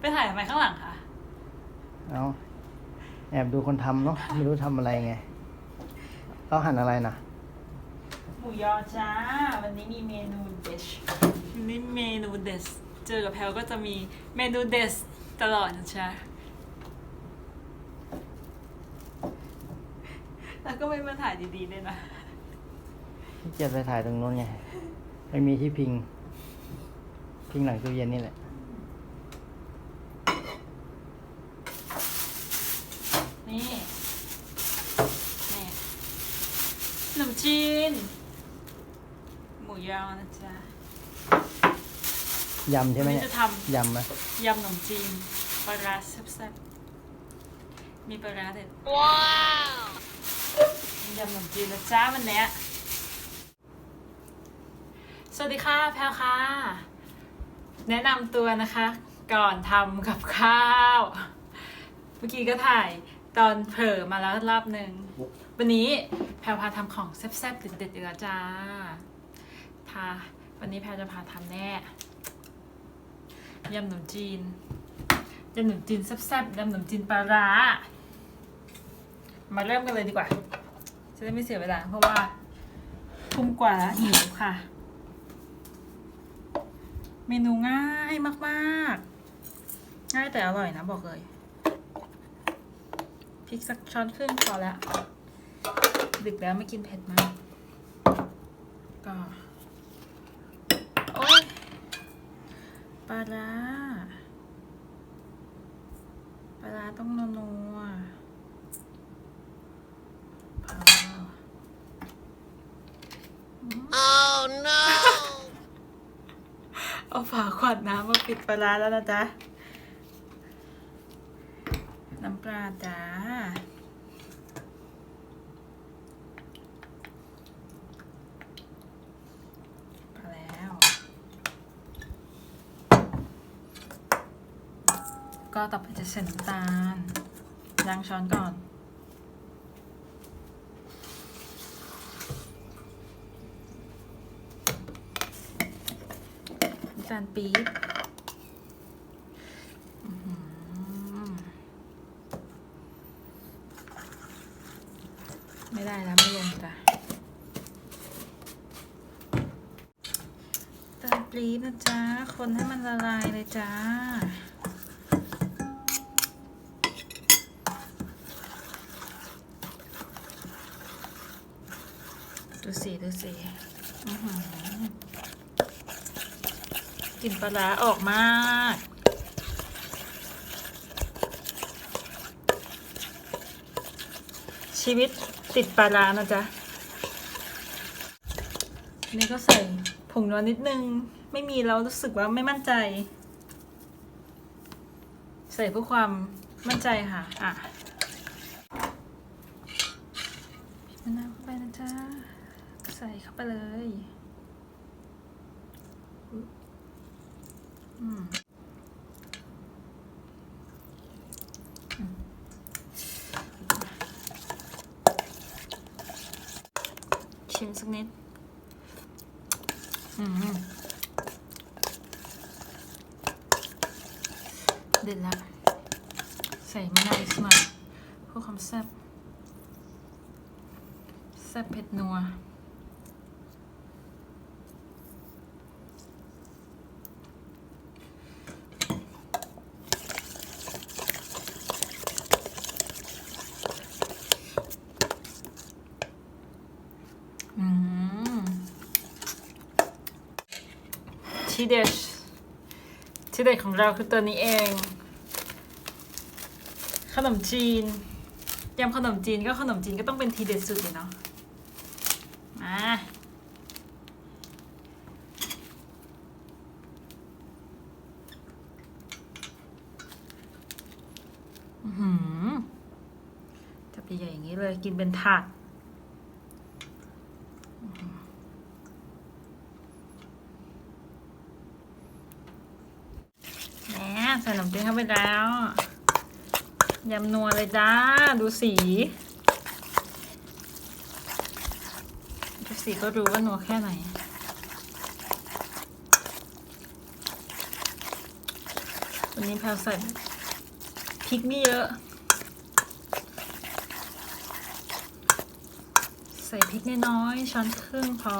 ไปถ่ายทำไมข้างหลังคะเอาแอบดูคนทำเนาะไม่รู้ทำอะไรไงเขาหั่นอะไรนะหมูยอจ้า วันนี้มีเมนูเดชวันนี้เมนูเดสเจอกับแพลก็จะมีเมนูเดสตลอดนะจ๊ะแล้วก็ไม่มาถ่ายดีๆเลยนะที่เกียจไปถ่ายตรงโน้นไงไม่มีที่พิง พิงหลังตู้เย็นนี่แหละ นี่ นี่ข นมจีน หมูยอนะจ๊ะยำใช่ไหมวันนี้เนี่ยจะทำยำไหมยำขนมจีนปลาร้าแซ่บๆมีปลาร้าเด็ดว้าวยำขนมจีนนะจ้าวันเนี้ยสวัสดีค่ะแพลวค่ะ แนะนำตัวนะคะ ก่อนทำกับข้าว เมื่อกี้ก็ถ่ายตอนเผลอมาแล้วรอบหนึ่ง วันนี้แพลวพาทำของแซ่บๆเด็ดๆอีกแล้วจ้าพาวันนี้แพลวจะพาทำแน่ยำขนมจีนยำขนมจีนแซ่บๆยำขนมจีนปลาร้า มาเริ่มกันเลยดีกว่า จะได้ไม่เสียเวลาเพราะว่าทุ่มกว่าแล้วหิวค่ะ เมนูง่ายมากๆ ง่ายแต่อร่อยนะบอกเลยพริกสักช้อนครึ่งพอแล้ว ดึกแล้วไม่กินเผ็ดมาก ก็ โอ๊ยปลาร้าปลาร้าต้องนัวๆพอ oh no เอาฝาขวดน้ำมาปิดปลาร้าแล้วนะจ๊ะ น้ำปลาจ้า พอแล้ว ก็ต่อไปจะใส่น้ำตาลล้างช้อนก่อน น้ำตาลปี๊บไม่ได้แล้วไม่ลงจ้ะตาลปี๊บนะจ๊ะ คนให้มันละลายเลยจ้า ดู สิดูสิอื้อหือกลิ่นปลาร้าออกมากชีวิตติดปลาร้านะจ๊ะ นี่ก็ใส่ผงนัวนิดนึง ไม่มีแล้วรู้สึกว่าไม่มั่นใจ ใส่เพื่อความมั่นใจค่ะ อะมะนาวเข้าไปนะจ๊ะ ใส่เข้าไปเลย อืมชิมสักนิด อืมเด็ดละ ใส่มะนาวอีกสักหน่อยเพื่อความแซ่บแซ่บเผ็ดนัว อืม ที่เด็ดที่เด็ดของเราคือตัวนี้เอง ขนมจีนยำขนมจีนก็ขนมจีนก็ต้องเป็นทีเด็ดสุดเลยเนาะมาหือจับใหญ่ๆอย่างนี้เลยกินเป็นถาด แหม ใส่ขนมจีนเข้าไปแล้วยำนัวเลยจ้า ดูสี ดูสีก็รู้ว่านัวแค่ไหน วันนี้แพลวใส่พริกไม่เยอะ ใส่พริกน้อยๆช้อนครึ่งพอ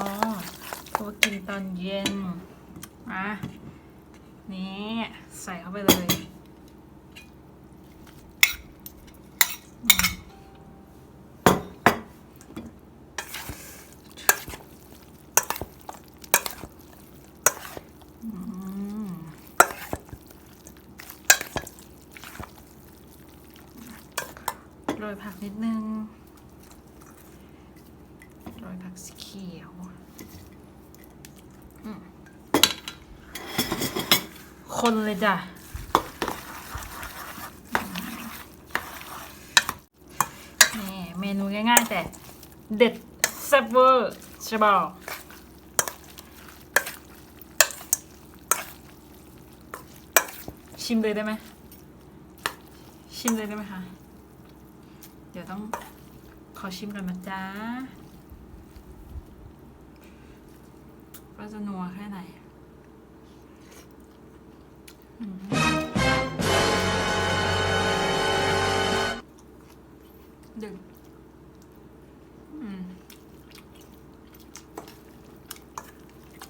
เพราะกินตอนเย็นอะ นี่ใส่เข้าไปเลย โรยผักนิดนึง โรยผักสีเขียวอืม คนเลยจ้ะ นี่เมนูง่ายๆ แต่เด็ดแซ่บเวอร์จะบอกชิมเลยได้ไหม ชิมเลยได้ไหมคะ เดี๋ยวต้องขอชิมก่อนนะจ๊ะว่าจะนัวแค่ไหน ดึงอืม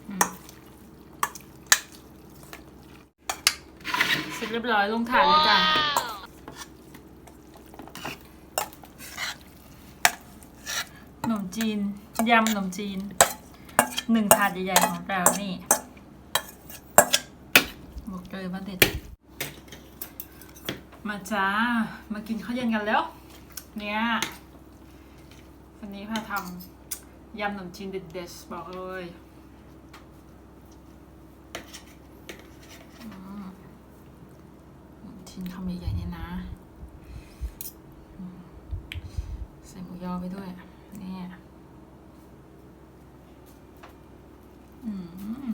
อืมเสร็จเรียบร้อยลงถาดเลยจ้ะขนมจีน ยำขนมจีน หนึ่งถาดใหญ่ๆของเรานี่ บอกเลยว่าเด็ด มาจ้า มากินข้าวเย็นกันแล้ว เนี่ยวันนี้พาทำยำขนมจีนเด็ดๆบอกเลยอืมขนมคำใหญ่ๆเนี่ยนะ ใส่หมูยอไปด้วย เนี่ยอืม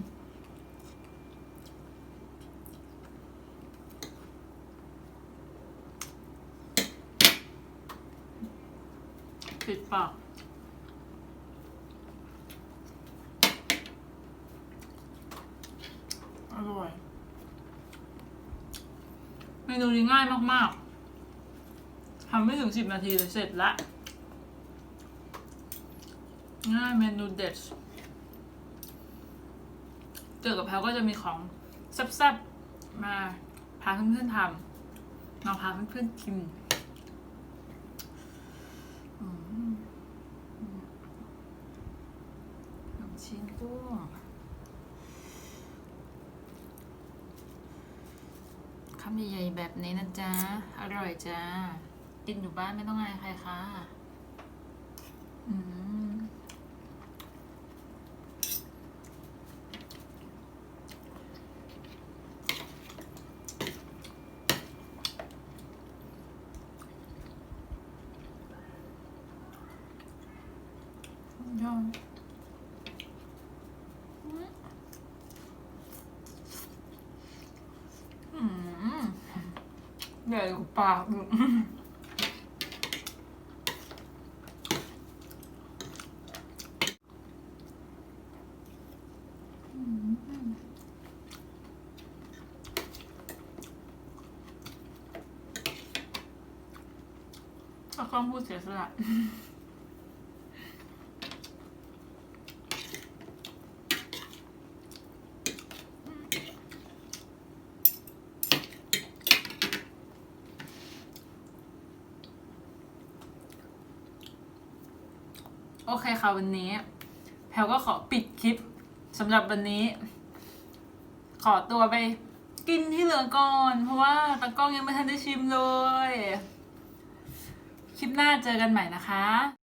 ปิดปากอร่อย เมนูนี้ง่ายมากๆทำไม่ถึงสิบนาทีเลยเสร็จละ ง่ายเมนูเด็ดเจอกับแพลก็จะมีของแซ่บๆมาพาเพื่อนๆทำมาพาเพื่อนๆกิน ขนมชิ้นกุ้งคำใหญ่ๆแบบนี้นะจ๊ะ อร่อยจ้า กินอยู่บ้านไม่ต้องอายใครค่ะม ยอดอืมใหญ่กว่าปากอีกถ้ากล้องพูดเสียสละ เคค่ะวันนี้ แพลก็ขอปิดคลิปสำหรับวันนี้ ขอตัวไปกินที่เหลือก่อน เพราะว่าตะกล้องยังไม่ทันได้ชิมเลย คลิปหน้าเจอกันใหม่นะคะ